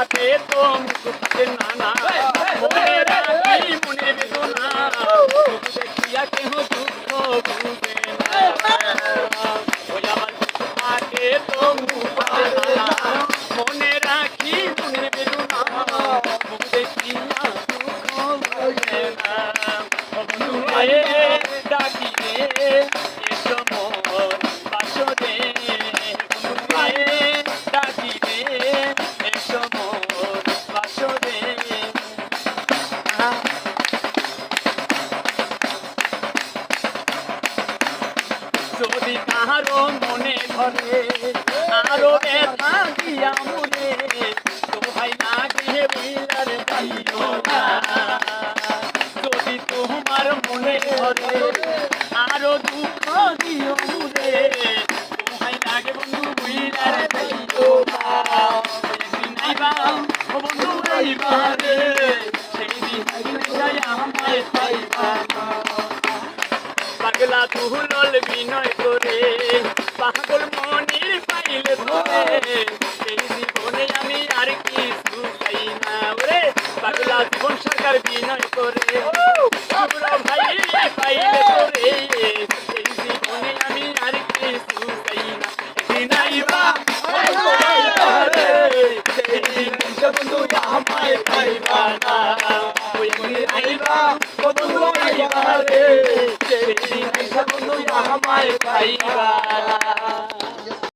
দুঃখাতে তো দুঃখে নানা। মনে রাখি মনে বেদনা। দুঃখ দেখিয়া কেহ দুঃখ বুঝে না। ওই আমার দুঃখাতে তো মুখাতে নানা মনে রাখি মনে বেদনা। দেখিয়া দুঃখ বুঝে না। ও যদি কাহারো মনে ধরে আরও ব্যথা দিয়া মনে তো ভাই না গিয়ে বিলার যাইও না। যদি তোমার মনে ধরে, আরও দুঃখ দিও মুরে, তোমায় লাগে বন্ধু বিলার যাইও না। ও বন্ধু আইবা রে সেই দিন পাগলা তুহুলল বিনয় করে। পাগল মনির পাইলে ধরে। এই জীবনে আমি আর কিছু চাই না ওরে। পাগলা জীবন সরকার বিনয় করে। ভাই পাইলে ধরে। এই জীবনে আমি আর কিছু চাই না। আইবা বন্ধু ও আইবা রে আমায় পাইবা